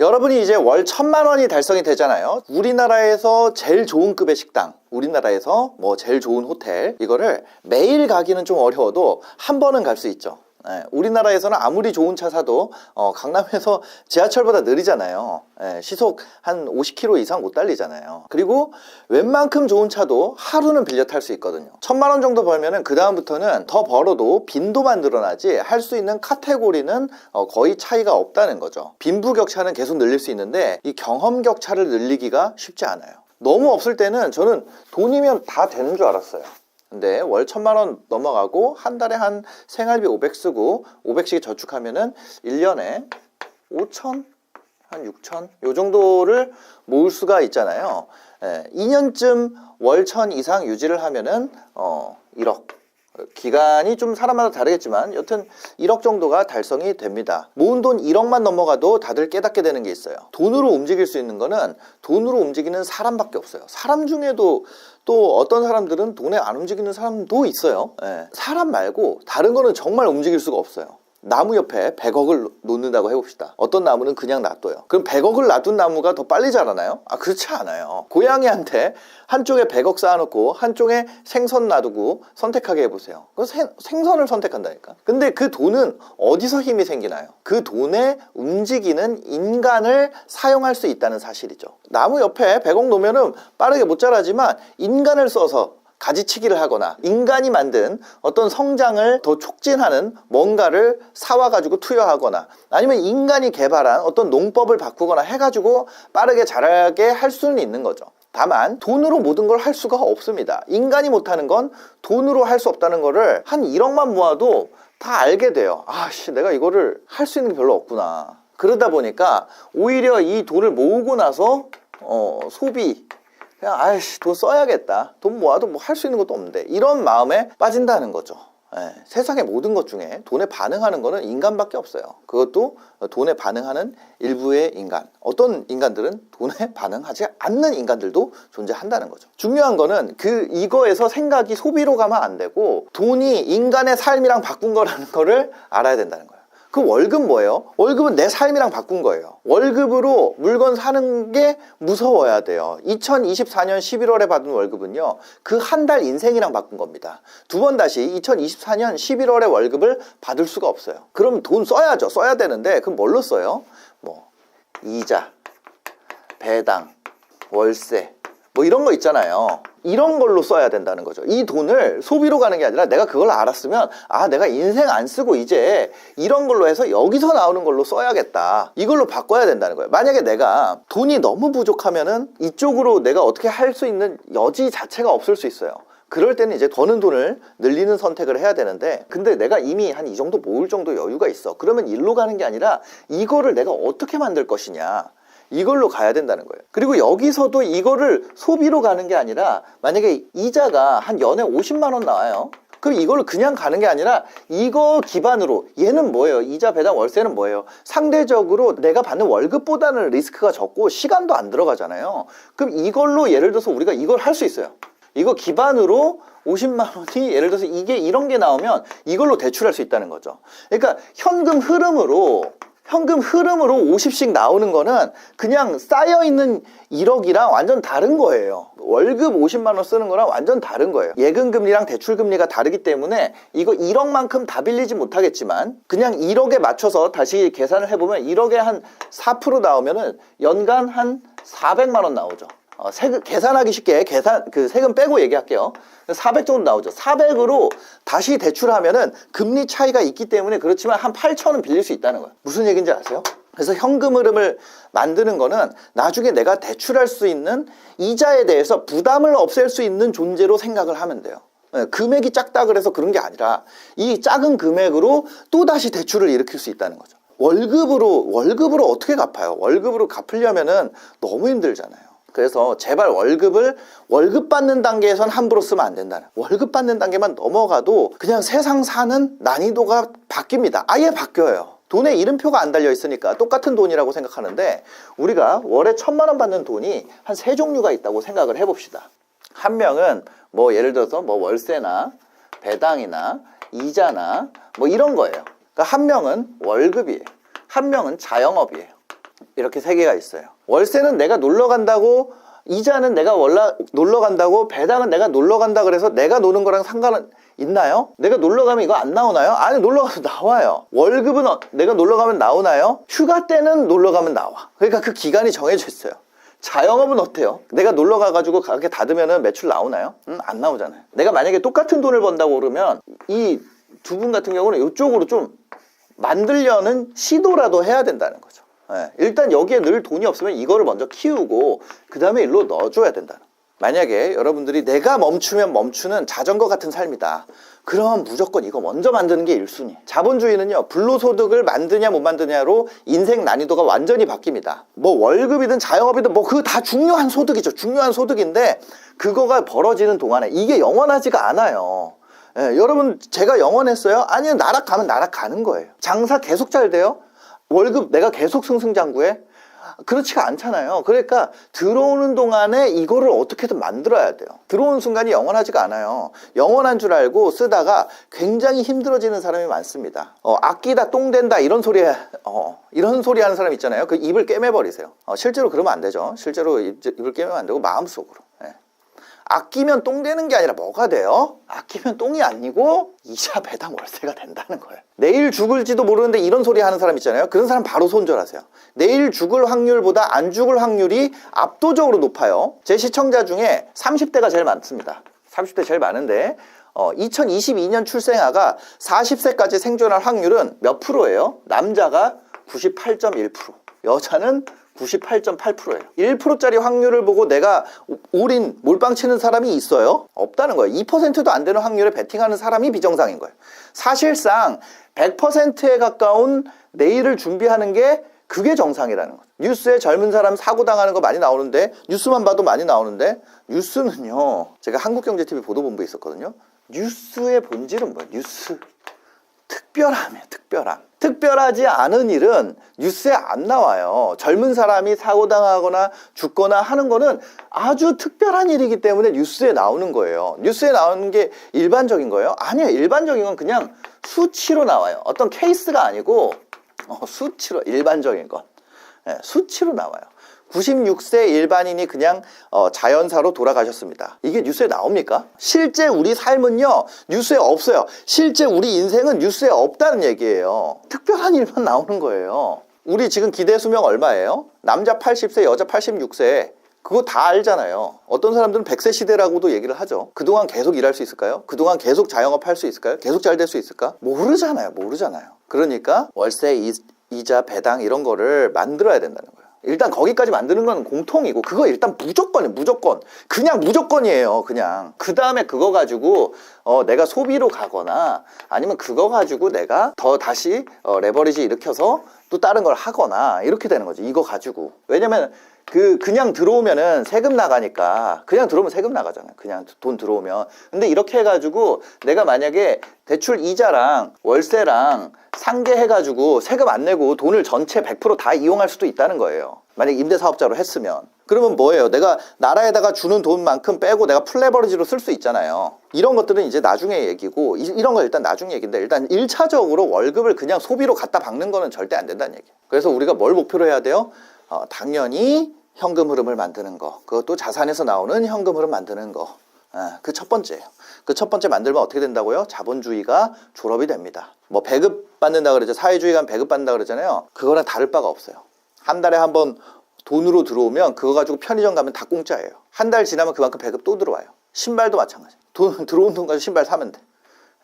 여러분이 이제 월 천만 원이 달성이 되잖아요. 우리나라에서 제일 좋은 급의 식당, 우리나라에서 뭐 제일 좋은 호텔, 이거를 매일 가기는 좀 어려워도 한 번은 갈 수 있죠. 예, 우리나라에서는 아무리 좋은 차 사도 어, 강남에서 지하철보다 느리잖아요. 예, 시속 한 50km 이상 못 달리잖아요. 그리고 웬만큼 좋은 차도 하루는 빌려 탈 수 있거든요. 천만 원 정도 벌면은 그 다음부터는 더 벌어도 빈도만 늘어나지 할 수 있는 카테고리는 어, 거의 차이가 없다는 거죠. 빈부 격차는 계속 늘릴 수 있는데 이 경험 격차를 늘리기가 쉽지 않아요. 너무 없을 때는 저는 돈이면 다 되는 줄 알았어요. 근데 월 천만 원 넘어가고 한 달에 한 생활비 500 쓰고 500씩 저축하면은 1년에 5천 한 6천 요 정도를 모을 수가 있잖아요. 예, 2년쯤 월천 이상 유지를 하면은 어 1억 기간이 좀 사람마다 다르겠지만 여튼 1억 정도가 달성이 됩니다. 모은 돈 1억만 넘어가도 다들 깨닫게 되는 게 있어요. 돈으로 움직일 수 있는 거는 돈으로 움직이는 사람밖에 없어요. 사람 중에도 또 어떤 사람들은 돈에 안 움직이는 사람도 있어요. 예. 사람 말고 다른 거는 정말 움직일 수가 없어요. 나무 옆에 100억을 놓는다고 해봅시다. 어떤 나무는 그냥 놔둬요. 그럼 100억을 놔둔 나무가 더 빨리 자라나요? 아, 그렇지 않아요. 고양이한테 한쪽에 100억 쌓아놓고 한쪽에 생선 놔두고 선택하게 해보세요. 그 생, 생선을 선택한다니까. 근데 그 돈은 어디서 힘이 생기나요? 그 돈에 움직이는 인간을 사용할 수 있다는 사실이죠. 나무 옆에 100억 놓으면은 빠르게 못 자라지만 인간을 써서 가지치기를 하거나 인간이 만든 어떤 성장을 더 촉진하는 뭔가를 사와가지고 투여하거나 아니면 인간이 개발한 어떤 농법을 바꾸거나 해가지고 빠르게 자라게 할 수는 있는 거죠. 다만 돈으로 모든 걸 할 수가 없습니다. 인간이 못하는 건 돈으로 할 수 없다는 거를 한 1억만 모아도 다 알게 돼요. 아씨 내가 이거를 할 수 있는 게 별로 없구나. 그러다 보니까 오히려 이 돈을 모으고 나서 어, 소비 그냥 아이씨 돈 써야겠다. 돈 모아도 뭐 할 수 있는 것도 없는데. 이런 마음에 빠진다는 거죠. 예, 세상의 모든 것 중에 돈에 반응하는 거는 인간밖에 없어요. 그것도 돈에 반응하는 일부의 인간. 어떤 인간들은 돈에 반응하지 않는 인간들도 존재한다는 거죠. 중요한 거는 그 이거에서 생각이 소비로 가면 안 되고 돈이 인간의 삶이랑 바꾼 거라는 거를 알아야 된다는 거예요 그 월급 뭐예요? 월급은 내 삶이랑 바꾼 거예요. 월급으로 물건 사는 게 무서워야 돼요. 2024년 11월에 받은 월급은요, 그 한 달 인생이랑 바꾼 겁니다. 두 번 다시 2024년 11월에 월급을 받을 수가 없어요. 그럼 돈 써야죠. 써야 되는데, 그럼 뭘로 써요? 뭐, 이자, 배당, 월세, 뭐 이런 거 있잖아요. 이런 걸로 써야 된다는 거죠. 이 돈을 소비로 가는 게 아니라 내가 그걸 알았으면 아 내가 인생 안 쓰고 이제 이런 걸로 해서 여기서 나오는 걸로 써야겠다. 이걸로 바꿔야 된다는 거예요. 만약에 내가 돈이 너무 부족하면은 이쪽으로 내가 어떻게 할 수 있는 여지 자체가 없을 수 있어요. 그럴 때는 이제 버는 돈을 늘리는 선택을 해야 되는데 근데 내가 이미 한 이 정도 모을 정도 여유가 있어. 그러면 일로 가는 게 아니라 이거를 내가 어떻게 만들 것이냐. 이걸로 가야 된다는 거예요. 그리고 여기서도 이거를 소비로 가는 게 아니라 만약에 이자가 한 연에 50만 원 나와요. 그럼 이걸로 그냥 가는 게 아니라 이거 기반으로 얘는 뭐예요? 이자 배당 월세는 뭐예요? 상대적으로 내가 받는 월급보다는 리스크가 적고 시간도 안 들어가잖아요. 그럼 이걸로 예를 들어서 우리가 이걸 할 수 있어요. 이거 기반으로 50만 원이 예를 들어서 이게 이런 게 나오면 이걸로 대출할 수 있다는 거죠. 그러니까 현금 흐름으로 현금 흐름으로 50씩 나오는 거는 그냥 쌓여 있는 1억이랑 완전 다른 거예요. 월급 50만 원 쓰는 거랑 완전 다른 거예요. 예금 금리랑 대출 금리가 다르기 때문에 이거 1억만큼 다 빌리지 못하겠지만 그냥 1억에 맞춰서 다시 계산을 해보면 1억에 한 4% 나오면은 연간 한 400만 원 나오죠. 어, 세금, 계산하기 쉽게 계산, 그 세금 빼고 얘기할게요. 400 정도 나오죠. 400으로 다시 대출하면은 금리 차이가 있기 때문에 그렇지만 한 8천은 빌릴 수 있다는 거예요. 무슨 얘기인지 아세요? 그래서 현금 흐름을 만드는 거는 나중에 내가 대출할 수 있는 이자에 대해서 부담을 없앨 수 있는 존재로 생각을 하면 돼요. 예, 금액이 작다 그래서 그런 게 아니라 이 작은 금액으로 또 다시 대출을 일으킬 수 있다는 거죠. 월급으로, 월급으로 어떻게 갚아요? 월급으로 갚으려면은 너무 힘들잖아요. 그래서 제발 월급을 월급 받는 단계에선 함부로 쓰면 안 된다는. 월급 받는 단계만 넘어가도 그냥 세상 사는 난이도가 바뀝니다. 아예 바뀌어요. 돈에 이름표가 안 달려 있으니까 똑같은 돈이라고 생각하는데 우리가 월에 천만 원 받는 돈이 한 세 종류가 있다고 생각을 해봅시다. 한 명은 뭐 예를 들어서 뭐 월세나 배당이나 이자나 뭐 이런 거예요. 그러니까 한 명은 월급이에요. 한 명은 자영업이에요. 이렇게 세 개가 있어요. 월세는 내가 놀러 간다고 이자는 내가 월라 놀러 간다고 배당은 내가 놀러 간다 그래서 내가 노는 거랑 상관은 있나요? 내가 놀러 가면 이거 안 나오나요? 아니 놀러 가서 나와요. 월급은 어- 내가 놀러 가면 나오나요? 휴가 때는 놀러 가면 나와. 그러니까 그 기간이 정해져 있어요. 자영업은 어때요? 내가 놀러 가가지고 가게 닫으면 매출 나오나요? 음, 안 나오잖아요. 내가 만약에 똑같은 돈을 번다고 그러면 이 두 분 같은 경우는 이쪽으로 좀 만들려는 시도라도 해야 된다는 거죠. 예, 일단 여기에 늘 돈이 없으면 이거를 먼저 키우고 그 다음에 일로 넣어줘야 거예요. 만약에 여러분들이 내가 멈추면 멈추는 자전거 같은 삶이다. 그러면 무조건 이거 먼저 만드는 게 1순위. 자본주의는요, 불로소득을 만드냐 못 만드냐로 인생 난이도가 완전히 바뀝니다. 뭐 월급이든 자영업이든 뭐 그거 다 중요한 소득이죠. 중요한 소득인데 그거가 벌어지는 동안에 이게 영원하지가 않아요. 예, 여러분 제가 영원했어요? 아니요 나락가면 나락가는 거예요 장사 계속 잘 돼요? 월급 내가 계속 승승장구해? 그렇지가 않잖아요. 그러니까 들어오는 동안에 이거를 어떻게든 만들어야 돼요. 들어오는 순간이 영원하지가 않아요. 영원한 줄 알고 쓰다가 굉장히 힘들어지는 사람이 많습니다. 어, 아끼다 똥 된다 이런 소리 어, 이런 소리 하는 사람 있잖아요. 그 입을 꿰매버리세요. 어, 실제로 그러면 안 되죠. 실제로 입, 입을 꿰매면 안 되고 마음속으로. 예. 아끼면 똥 되는 게 아니라 뭐가 돼요? 아끼면 똥이 아니고 이자 배당 월세가 된다는 거예요. 내일 죽을지도 모르는데 이런 소리 하는 사람 있잖아요. 그런 사람 바로 손절하세요. 내일 죽을 확률보다 안 죽을 확률이 압도적으로 높아요. 제 시청자 중에 30대가 제일 많습니다. 30대 제일 많은데 어, 2022년 출생아가 40세까지 생존할 확률은 몇 프로예요? 남자가 98.1%, 여자는 98.8%예요. 1%짜리 확률을 보고 내가 올인 몰빵 치는 사람이 있어요? 없다는 거예요. 2%도 안 되는 확률에 베팅하는 사람이 비정상인 거예요. 사실상 100%에 가까운 내일을 준비하는 게 그게 정상이라는 거죠. 뉴스에 젊은 사람 사고 당하는 거 많이 나오는데 뉴스만 봐도 많이 나오는데 뉴스는요. 제가 한국경제TV 보도본부에 있었거든요. 뉴스의 본질은 뭐예요? 뉴스 특별함이에요, 특별함. 특별하지 않은 일은 뉴스에 안 나와요. 젊은 사람이 사고당하거나 죽거나 하는 거는 아주 특별한 일이기 때문에 뉴스에 나오는 거예요. 뉴스에 나오는 게 일반적인 거예요? 아니에요. 일반적인 건 그냥 수치로 나와요. 어떤 케이스가 아니고 어, 수치로, 일반적인 건. 예, 수치로 나와요. 96세 일반인이 그냥 어, 자연사로 돌아가셨습니다. 이게 뉴스에 나옵니까? 실제 우리 삶은요, 뉴스에 없어요. 실제 우리 인생은 뉴스에 없다는 얘기예요. 특별한 일만 나오는 거예요. 우리 지금 기대 수명 얼마예요? 남자 80세, 여자 86세. 그거 다 알잖아요. 어떤 사람들은 100세 시대라고도 얘기를 하죠. 그동안 계속 일할 수 있을까요? 그동안 계속 자영업 할 수 있을까요? 계속 잘 될 수 있을까? 모르잖아요. 모르잖아요. 그러니까 월세, 이- 이자, 배당 이런 거를 만들어야 된다는 거예요. 일단 거기까지 만드는 건 공통이고 그거 일단 무조건이에요 무조건. 그냥 무조건이에요 그냥. 그 다음에 그거 가지고 어, 내가 소비로 가거나 아니면 그거 가지고 내가 더 다시 어, 레버리지 일으켜서 또 다른 걸 하거나 이렇게 되는 거지 이거 가지고. 왜냐면 그 그냥 들어오면은 세금 나가니까 그냥 들어오면 세금 나가잖아요 그냥 돈 들어오면 근데 이렇게 해가지고 내가 만약에 대출 이자랑 월세랑 상계해가지고 세금 안 내고 돈을 전체 100%다 이용할 수도 있다는 거예요. 만약 임대사업자로 했으면. 그러면 뭐예요? 내가 나라에다가 주는 돈만큼 빼고 내가 풀레버리지로 쓸 수 있잖아요. 이런 것들은 이제 나중에 얘기고, 이- 건 일단 나중 얘기인데, 일단 1차적으로 월급을 그냥 소비로 갖다 박는 거는 절대 안 된다는 얘기예요. 그래서 우리가 뭘 목표로 해야 돼요? 어, 당연히 현금 흐름을 만드는 거. 그것도 자산에서 나오는 현금 흐름 만드는 거. 그 첫 번째예요. 그 첫 번째 만들면 어떻게 된다고요? 자본주의가 졸업이 됩니다. 뭐 배급 받는다 그러죠. 사회주의가 배급 받는다 그러잖아요. 그거랑 다를 바가 없어요. 한 달에 한 번 돈으로 들어오면 그거 가지고 편의점 가면 다 공짜예요. 한 달 지나면 그만큼 배급 또 들어와요. 신발도 마찬가지. 돈 들어온 돈 가지고 신발 사면 돼.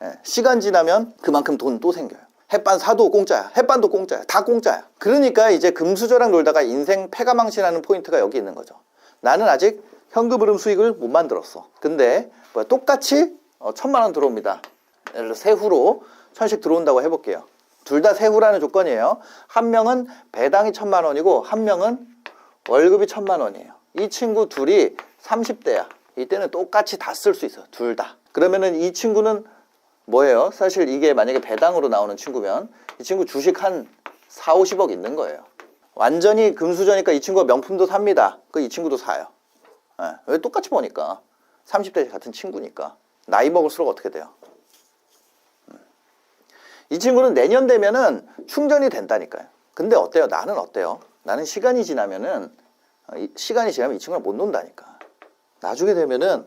예, 시간 지나면 그만큼 돈 또 생겨요. 햇반 사도 공짜야. 햇반도 공짜야. 다 공짜야. 그러니까 이제 금수저랑 놀다가 인생 패가망신하는 포인트가 여기 있는 거죠. 나는 아직 현금 흐름 수익을 못 만들었어. 근데 뭐야, 똑같이 어, 천만 원 들어옵니다. 예를 들어 세후로 천씩 들어온다고 해볼게요. 둘 다 세후라는 조건이에요. 한 명은 배당이 천만 원이고 한 명은 월급이 천만 원이에요. 이 친구 둘이 30대야. 이때는 똑같이 다 쓸 수 있어. 둘 다. 그러면은 이 친구는 뭐예요? 사실 이게 만약에 배당으로 나오는 친구면 이 친구 주식 한 4, 50억 있는 거예요. 완전히 금수저니까 이 친구가 명품도 삽니다. 그 이 친구도 사요. 예, 왜 똑같이 보니까 30대 같은 친구니까 나이 먹을수록 어떻게 돼요? 음. 이 친구는 내년 되면은 충전이 된다니까요. 근데 어때요? 나는 어때요? 나는 시간이 지나면은 어, 이- 시간이 지나면 이 친구랑 못 논다니까. 나중에 되면은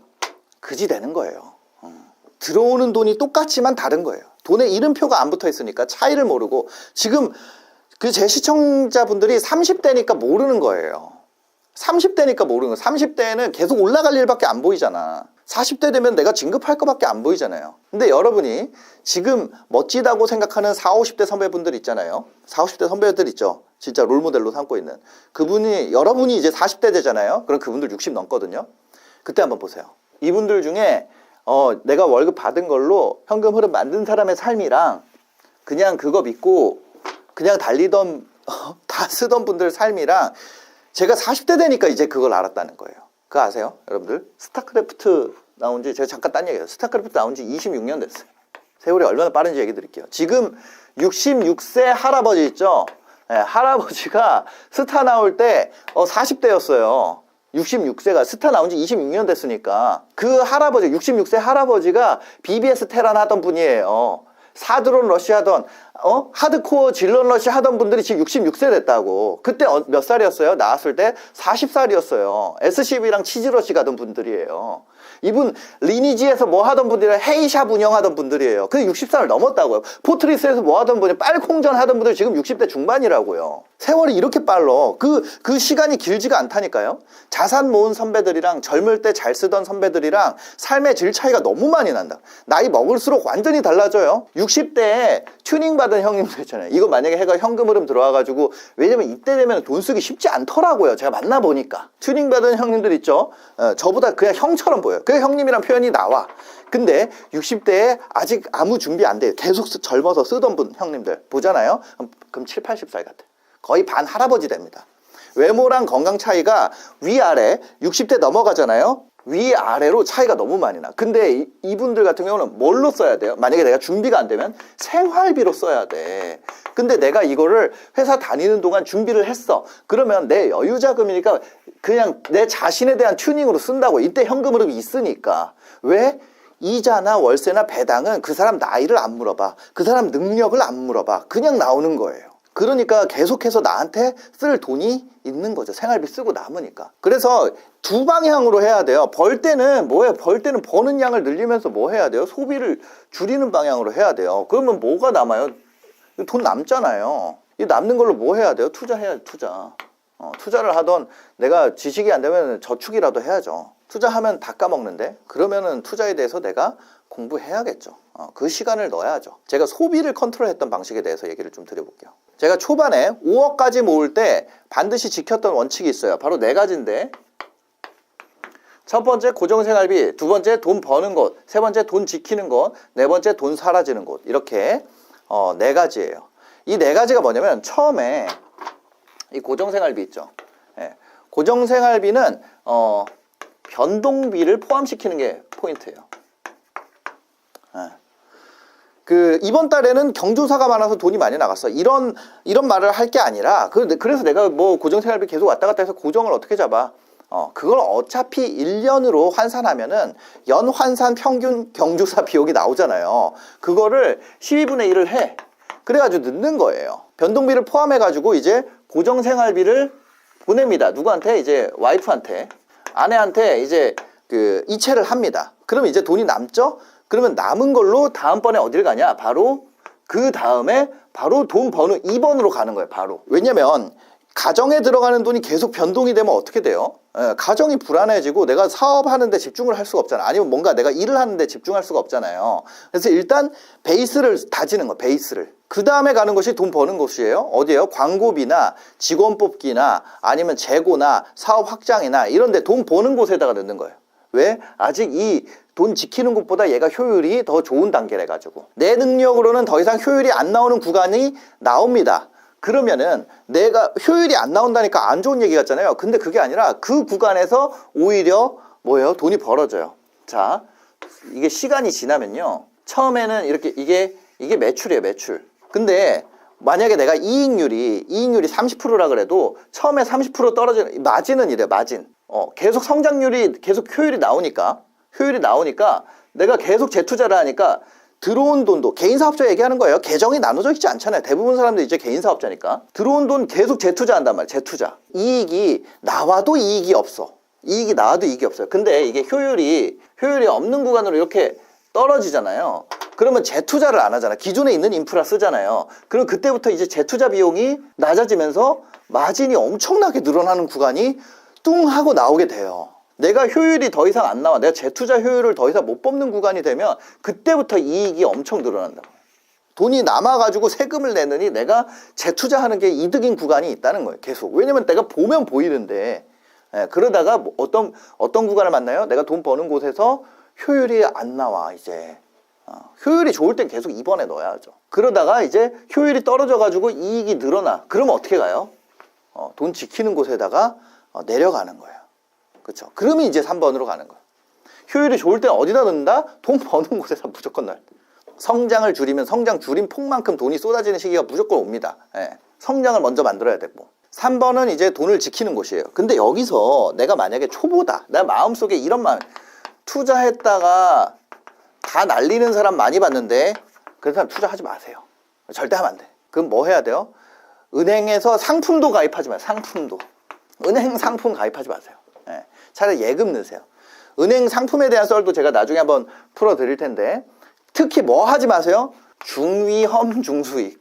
그지 되는 거예요. 어. 들어오는 돈이 똑같지만 다른 거예요. 돈에 이름표가 안 붙어 있으니까 차이를 모르고 지금 그 제 시청자분들이 30대니까 모르는 거예요. 30대니까 모르는 거예요. 30대에는 계속 올라갈 일밖에 안 보이잖아. 40대 되면 내가 진급할 것밖에 안 보이잖아요. 근데 여러분이 지금 멋지다고 생각하는 40, 50대 선배분들 있잖아요. 40, 50대 선배들 있죠. 진짜 롤모델로 삼고 있는. 그분이, 여러분이 이제 40대 되잖아요. 그럼 그분들 60 넘거든요. 그때 한번 보세요. 이분들 중에 어, 내가 월급 받은 걸로 현금 흐름 만든 사람의 삶이랑 그냥 그거 믿고 그냥 달리던 다 쓰던 분들 삶이랑 제가 40대 되니까 이제 그걸 알았다는 거예요. 그거 아세요? 여러분들? 스타크래프트 나온 지 제가 잠깐 딴 얘기예요. 스타크래프트 나온 지 26년 됐어요. 세월이 얼마나 빠른지 얘기 드릴게요. 지금 66세 할아버지 있죠? 예, 할아버지가 스타 나올 때 어, 40대였어요. 66세가 스타 나온 지 26년 됐으니까 그 할아버지 66세 할아버지가 BBS 테란 하던 분이에요. 사드론 러시 하던 어 하드코어 질런 러시 하던 분들이 지금 66세 됐다고. 그때 어- 몇 살이었어요? 나왔을 때 40살이었어요. SCB랑 치즈러시 가던 분들이에요. 이분 리니지에서 뭐 하던 분들이 헤이샵 운영하던 분들이에요. 그 60살을 넘었다고요. 포트리스에서 뭐 하던 분이 빨콩전 하던 분들 지금 60대 중반이라고요. 세월이 이렇게 빨라. 그, 그 시간이 길지가 않다니까요. 자산 모은 선배들이랑 젊을 때 잘 쓰던 선배들이랑 삶의 질 차이가 너무 많이 난다. 나이 먹을수록 완전히 달라져요. 60대에 튜닝 받은 형님들 있잖아요. 이거 만약에 해가 현금 흐름 들어와가지고 왜냐면 이때 되면 돈 쓰기 쉽지 않더라고요. 제가 만나보니까. 튜닝 받은 형님들 있죠. 어, 저보다 그냥 형처럼 보여요. 그 형님이란 표현이 나와. 근데 60대에 아직 아무 준비 안 돼요. 계속 쓰- 젊어서 쓰던 분 형님들 보잖아요. 그럼, 그럼 7, 80살 같아. 거의 반 할아버지 됩니다. 외모랑 건강 차이가 위아래 60대 넘어가잖아요. 위아래로 차이가 너무 많이 나. 근데 이, 이분들 같은 경우는 뭘로 써야 돼요? 만약에 내가 준비가 안 되면 생활비로 써야 돼. 근데 내가 이거를 회사 다니는 동안 준비를 했어. 그러면 내 여유 자금이니까 그냥 내 자신에 대한 튜닝으로 쓴다고. 이때 현금 흐름이 있으니까. 왜? 이자나 월세나 배당은 그 사람 나이를 안 물어봐. 그 사람 능력을 안 물어봐. 그냥 나오는 거예요. 그러니까 계속해서 나한테 쓸 돈이 있는 거죠. 생활비 쓰고 남으니까. 그래서 두 방향으로 해야 돼요. 벌 때는 뭐예요? 벌 때는 버는 양을 늘리면서 뭐 해야 돼요? 소비를 줄이는 방향으로 해야 돼요. 그러면 뭐가 남아요? 돈 남잖아요. 이 남는 걸로 뭐 해야 돼요? 투자해야죠, 투자. 어, 투자를 하던 내가 지식이 안 되면 저축이라도 해야죠. 투자하면 다 까먹는데 그러면은 투자에 대해서 내가 공부해야겠죠. 어, 그 시간을 넣어야죠. 제가 소비를 컨트롤했던 방식에 대해서 얘기를 좀 드려볼게요. 제가 초반에 5억까지 모을 때 반드시 지켰던 원칙이 있어요. 바로 네 가지인데 첫 번째 고정생활비, 두 번째 돈 버는 것, 세 번째 돈 지키는 것, 네 번째 돈 사라지는 것 이렇게 어, 네 가지예요. 이 네 가지가 뭐냐면 처음에 이 고정생활비 있죠. 예, 고정생활비는 어, 변동비를 포함시키는 게 포인트예요. 예. 그 이번 달에는 경조사가 많아서 돈이 많이 나갔어. 이런 이런 말을 할 게 아니라 그 그래서 내가 뭐 고정 생활비 계속 왔다 갔다 해서 고정을 어떻게 잡아? 어, 그걸 어차피 1년으로 환산하면은 연 환산 평균 경조사 비용이 나오잖아요. 그거를 12분의 1을 해. 그래가지고 넣는 거예요. 변동비를 포함해가지고 이제 고정 생활비를 보냅니다. 누구한테? 이제 와이프한테. 아내한테 이제 그 이체를 합니다. 그러면 이제 돈이 남죠? 그러면 남은 걸로 다음번에 어딜 가냐? 바로 그 다음에 바로 돈 버는 2번으로 가는 거예요. 바로. 왜냐면 가정에 들어가는 돈이 계속 변동이 되면 어떻게 돼요? 예, 가정이 불안해지고 내가 사업하는데 집중을 할 수가 없잖아. 아니면 뭔가 내가 일을 하는데 집중할 수가 없잖아요. 그래서 일단 베이스를 다지는 거, 베이스를. 그 다음에 가는 것이 돈 버는 곳이에요. 어디예요? 광고비나 직원 뽑기나 아니면 재고나 사업 확장이나 이런 데 돈 버는 곳에다가 넣는 거예요. 왜? 아직 이 돈 지키는 것보다 얘가 효율이 더 좋은 단계래 가지고 내 능력으로는 더 이상 효율이 안 나오는 구간이 나옵니다. 그러면은 내가 효율이 안 나온다니까 안 좋은 얘기 같잖아요. 근데 그게 아니라 그 구간에서 오히려 뭐예요? 돈이 벌어져요. 자, 이게 시간이 지나면요. 처음에는 이렇게 이게 이게 매출이에요, 매출. 근데 만약에 내가 이익률이 이익률이 30%라 그래도 처음에 30% 떨어지는 마진은 이래, 마진. 어, 계속 성장률이 계속 효율이 나오니까 효율이 나오니까 내가 계속 재투자를 하니까 들어온 돈도 개인 사업자 얘기하는 거예요. 계정이 나눠져 있지 않잖아요. 대부분 사람들이 이제 개인 사업자니까. 들어온 돈 계속 재투자한단 말이에요. 재투자. 이익이 나와도 이익이 없어. 이익이 나와도 이익이 없어요. 근데 이게 효율이 효율이 없는 구간으로 이렇게 떨어지잖아요. 그러면 재투자를 안 하잖아. 기존에 있는 인프라 쓰잖아요. 그럼 그때부터 이제 재투자 비용이 낮아지면서 마진이 엄청나게 늘어나는 구간이 뚱 하고 나오게 돼요. 내가 효율이 더 이상 안 나와. 내가 재투자 효율을 더 이상 못 뽑는 구간이 되면 그때부터 이익이 엄청 늘어난다고. 돈이 남아가지고 세금을 내느니 내가 재투자하는 게 이득인 구간이 있다는 거예요. 계속. 왜냐면 내가 보면 보이는데 예, 그러다가 뭐 어떤 어떤 구간을 만나요? 내가 돈 버는 곳에서 효율이 안 나와 이제. 어, 효율이 좋을 땐 계속 입원해 넣어야죠. 그러다가 이제 효율이 떨어져가지고 이익이 늘어나. 그러면 어떻게 가요? 어, 돈 지키는 곳에다가 어, 내려가는 거예요. 그렇죠. 그러면 이제 3번으로 가는 거예요. 효율이 좋을 땐 어디다 넣는다? 돈 버는 곳에서 무조건 넣어야 돼. 성장을 줄이면 성장 줄인 폭만큼 돈이 쏟아지는 시기가 무조건 옵니다. 예. 성장을 먼저 만들어야 되고. 3번은 이제 돈을 지키는 곳이에요. 근데 여기서 내가 만약에 초보다. 내 마음속에 이런 마음. 투자했다가 다 날리는 사람 많이 봤는데 그런 사람 투자하지 마세요. 절대 하면 안 돼. 그럼 뭐 해야 돼요? 은행에서 상품도 가입하지 마세요. 상품도. 은행 상품 가입하지 마세요. 예. 차라리 예금 넣으세요. 은행 상품에 대한 썰도 제가 나중에 한번 풀어 드릴 텐데 특히 뭐 하지 마세요? 중위험 중수익.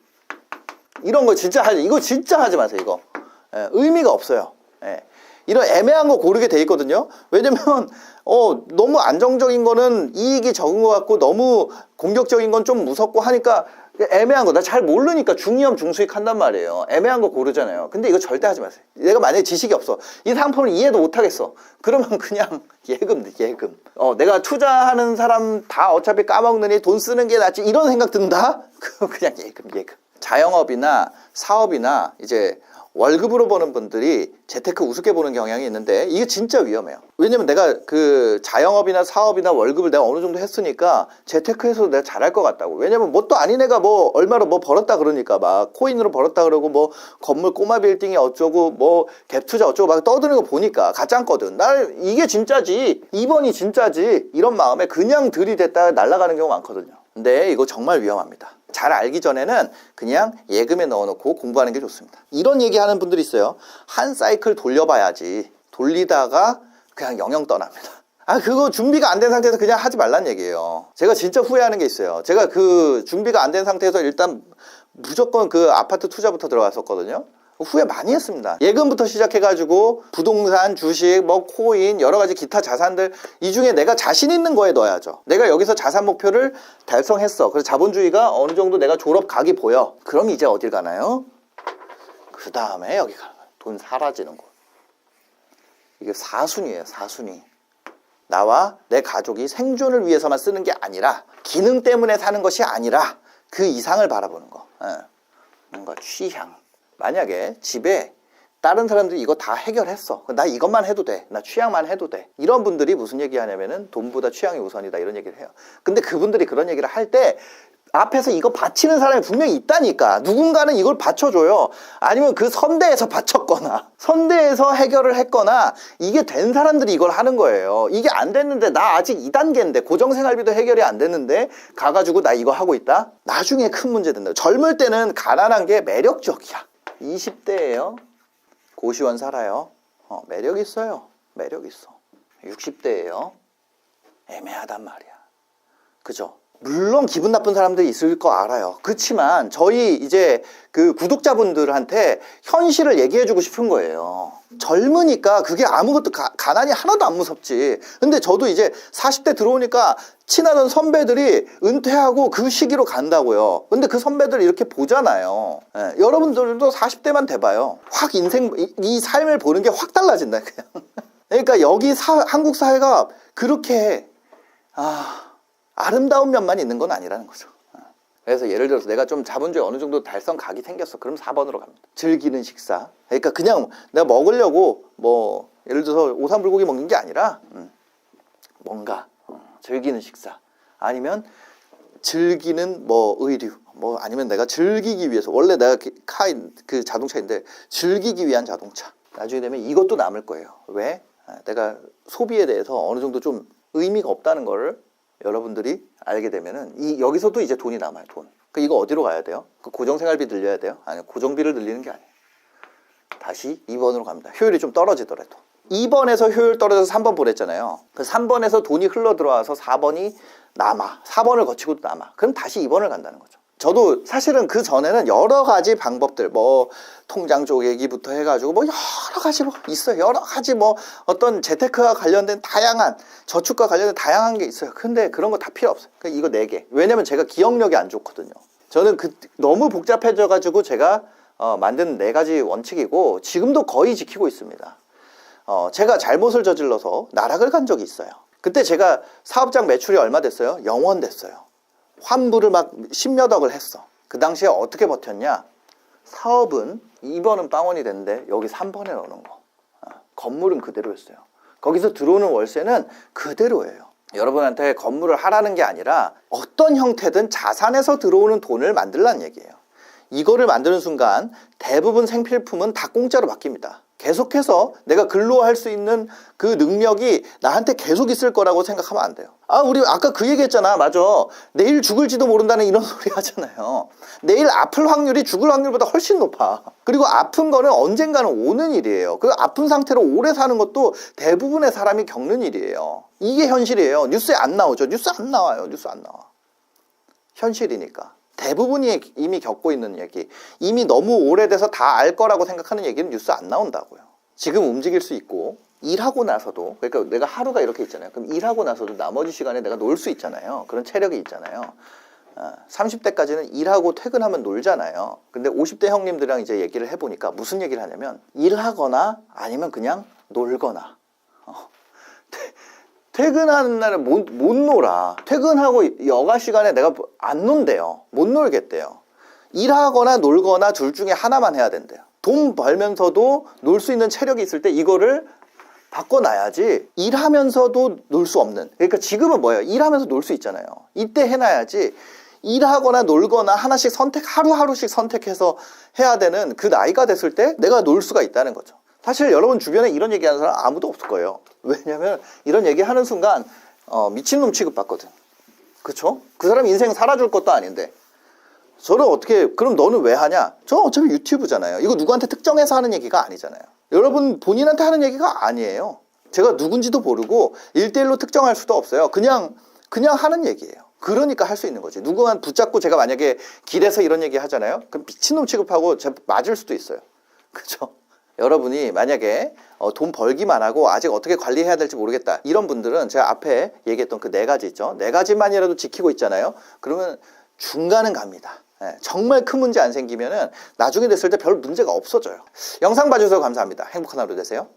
이런 거 진짜 하지 이거 진짜 하지 마세요 이거 예, 의미가 없어요 예. 이런 애매한 거 고르게 돼 있거든요 왜냐면 어 너무 안정적인 거는 이익이 적은 것 같고 너무 공격적인 건 좀 무섭고 하니까 애매한 거. 나 잘 모르니까 중위험 중수익 한단 말이에요. 애매한 거 고르잖아요. 근데 이거 절대 하지 마세요. 내가 만약에 지식이 없어. 이 상품을 이해도 못 하겠어. 그러면 그냥 예금 돼, 예금. 어 내가 투자하는 사람 다 어차피 까먹느니 돈 쓰는 게 낫지. 이런 생각 든다? 그럼 그냥 예금 예금. 자영업이나 사업이나 이제 월급으로 버는 분들이 재테크 우습게 보는 경향이 있는데 이게 진짜 위험해요. 왜냐면 내가 그 자영업이나 사업이나 월급을 내가 어느 정도 했으니까 재테크에서도 내가 잘할 것 같다고. 왜냐면 뭐 또 아닌 애가 뭐 얼마로 뭐 벌었다 그러니까 막 코인으로 벌었다 그러고 뭐 건물 꼬마 빌딩이 어쩌고 뭐 갭 투자 어쩌고 막 떠드는 거 보니까 가짜거든. 날 이게 진짜지. 2번이 진짜지. 이런 마음에 그냥 들이댔다가 날아가는 경우 많거든요. 근데 이거 정말 위험합니다. 잘 알기 전에는 그냥 예금에 넣어놓고 공부하는 게 좋습니다. 이런 얘기하는 분들이 있어요. 한 사이클 돌려봐야지. 돌리다가 그냥 영영 떠납니다. 아, 그거 준비가 안 된 상태에서 그냥 하지 말란 얘기예요. 제가 진짜 후회하는 게 있어요. 제가 그 준비가 안 된 상태에서 일단 무조건 그 아파트 투자부터 들어갔었거든요. 후회 많이 했습니다. 예금부터 시작해가지고 부동산, 주식, 뭐 코인, 여러 가지 기타 자산들 이 중에 내가 자신 있는 거에 넣어야죠. 내가 여기서 자산 목표를 달성했어. 그래서 자본주의가 어느 정도 내가 졸업 각이 보여. 그럼 이제 어딜 가나요? 그 다음에 여기 가는. 돈 사라지는 곳. 이게 사순이에요. 사순위. 나와 내 가족이 생존을 위해서만 쓰는 게 아니라 기능 때문에 사는 것이 아니라 그 이상을 바라보는 거. 예. 뭔가 취향. 만약에 집에 다른 사람들이 이거 다 해결했어. 나 이것만 해도 돼. 나 취향만 해도 돼. 이런 분들이 무슨 얘기 하냐면은 돈보다 취향이 우선이다. 이런 얘기를 해요. 근데 그분들이 그런 얘기를 할 때 앞에서 이거 바치는 사람이 분명히 있다니까. 누군가는 이걸 받쳐줘요. 아니면 그 선대에서 바쳤거나, 선대에서 해결을 했거나, 이게 된 사람들이 이걸 하는 거예요. 이게 안 됐는데, 나 아직 2단계인데, 고정생활비도 해결이 안 됐는데, 가가지고 나 이거 하고 있다? 나중에 큰 문제 된다. 젊을 때는 가난한 게 매력적이야. 20대예요. 고시원 살아요. 어, 매력 있어요. 매력 있어. 60대예요. 애매하단 말이야. 그죠? 물론 기분 나쁜 사람들이 있을 거 알아요. 그렇지만 저희 이제 그 구독자분들한테 현실을 얘기해 주고 싶은 거예요. 젊으니까 그게 아무것도 가, 가난이 하나도 안 무섭지. 근데 저도 이제 40대 들어오니까 친하던 선배들이 은퇴하고 그 시기로 간다고요. 근데 그 선배들 이렇게 보잖아요. 예, 여러분들도 40대만 돼봐요. 확 인생, 이, 이 삶을 보는 게 확 달라진다, 그냥. 그러니까 여기 사, 한국 사회가 그렇게, 아, 아름다운 면만 있는 건 아니라는 거죠. 어. 그래서 예를 들어서 내가 좀 자본주의 어느 정도 달성 각이 생겼어. 그럼 4번으로 갑니다. 즐기는 식사. 그러니까 그냥 내가 먹으려고 뭐 예를 들어서 오삼불고기 먹는 게 아니라 음, 뭔가 어, 즐기는 식사. 아니면 즐기는 뭐 의류. 뭐 아니면 내가 즐기기 위해서 원래 내가 그 카인 그 자동차인데 즐기기 위한 자동차. 나중에 되면 이것도 남을 거예요. 왜? 아, 내가 소비에 대해서 어느 정도 좀 의미가 없다는 거를 여러분들이 알게 되면은 이 여기서도 이제 돈이 남아요 돈. 그 이거 어디로 가야 돼요? 그 고정생활비 늘려야 돼요? 아니 고정비를 늘리는 게 아니에요. 다시 2번으로 갑니다. 효율이 좀 떨어지더라도. 2번에서 효율 떨어져서 3번 보냈잖아요. 그 3번에서 돈이 흘러 들어와서 4번이 남아. 4번을 거치고도 남아. 그럼 다시 2번을 간다는 거죠. 저도 사실은 그 전에는 여러 가지 방법들, 뭐, 통장 쪼개기부터 해가지고, 뭐, 여러 가지 뭐 있어요. 여러 가지 뭐, 어떤 재테크와 관련된 다양한, 저축과 관련된 다양한 게 있어요. 근데 그런 거 다 필요 없어요. 그냥 이거 4개. 왜냐면 제가 기억력이 안 좋거든요. 저는 그, 너무 복잡해져 가지고 제가 어, 만든 네 가지 원칙이고, 지금도 거의 지키고 있습니다. 어, 제가 잘못을 저질러서 나락을 간 적이 있어요. 그때 제가 사업장 매출이 얼마 됐어요? 0원 됐어요. 환불을 막 십몇 억을 했어. 그 당시에 어떻게 버텼냐? 사업은 2번은 빵원이 됐는데 여기 3번에 넣는 거. 아, 건물은 그대로였어요. 거기서 들어오는 월세는 그대로예요. 여러분한테 건물을 하라는 게 아니라 어떤 형태든 자산에서 들어오는 돈을 만들라는 얘기예요. 이거를 만드는 순간 대부분 생필품은 다 공짜로 바뀝니다. 계속해서 내가 근로할 수 있는 그 능력이 나한테 계속 있을 거라고 생각하면 안 돼요. 아, 우리 아까 그 얘기 했잖아. 맞아. 내일 죽을지도 모른다는 이런 소리 하잖아요. 내일 아플 확률이 죽을 확률보다 훨씬 높아. 그리고 아픈 거는 언젠가는 오는 일이에요. 그 아픈 상태로 오래 사는 것도 대부분의 사람이 겪는 일이에요. 이게 현실이에요. 뉴스에 안 나오죠. 뉴스 안 나와요. 뉴스 안 나와. 현실이니까. 대부분이 이미 겪고 있는 얘기, 이미 너무 오래돼서 다 알 거라고 생각하는 얘기는 뉴스 안 나온다고요. 지금 움직일 수 있고, 일하고 나서도, 그러니까 내가 하루가 이렇게 있잖아요. 그럼 일하고 나서도 나머지 시간에 내가 놀 수 있잖아요. 그런 체력이 있잖아요. 30대까지는 일하고 퇴근하면 놀잖아요. 근데 50대 형님들이랑 이제 얘기를 해보니까 무슨 얘기를 하냐면, 일하거나 아니면 그냥 놀거나. 어. 퇴근하는 날에 못, 못 놀아. 퇴근하고 여가 시간에 내가 안 논대요. 못 놀겠대요. 일하거나 놀거나 둘 중에 하나만 해야 된대요. 돈 벌면서도 놀 수 있는 체력이 있을 때 이거를 바꿔놔야지 일하면서도 놀 수 없는. 그러니까 지금은 뭐예요? 일하면서 놀 수 있잖아요. 이때 해놔야지 일하거나 놀거나 하나씩 선택, 하루하루씩 선택해서 해야 되는 그 나이가 됐을 때 내가 놀 수가 있다는 거죠. 사실 여러분 주변에 이런 얘기하는 사람 아무도 없을 거예요. 왜냐면 이런 얘기 하는 순간 어, 미친놈 취급받거든. 그쵸? 그 사람 인생 살아줄 것도 아닌데. 저는 어떻게, 그럼 너는 왜 하냐? 저는 어차피 유튜브잖아요. 이거 누구한테 특정해서 하는 얘기가 아니잖아요. 여러분 본인한테 하는 얘기가 아니에요. 제가 누군지도 모르고 일대일로 특정할 수도 없어요. 그냥, 그냥 하는 얘기예요. 그러니까 할 수 있는 거지. 누구만 붙잡고 제가 만약에 길에서 이런 얘기 하잖아요. 그럼 미친놈 취급하고 제 맞을 수도 있어요. 그죠? 여러분이 만약에 어, 돈 벌기만 하고 아직 어떻게 관리해야 될지 모르겠다. 이런 분들은 제가 앞에 얘기했던 그 네 가지 있죠. 네 가지만이라도 지키고 있잖아요. 그러면 중간은 갑니다. 예, 정말 큰 문제 안 생기면은 나중에 됐을 때 별 문제가 없어져요. 영상 봐주셔서 감사합니다. 행복한 하루 되세요.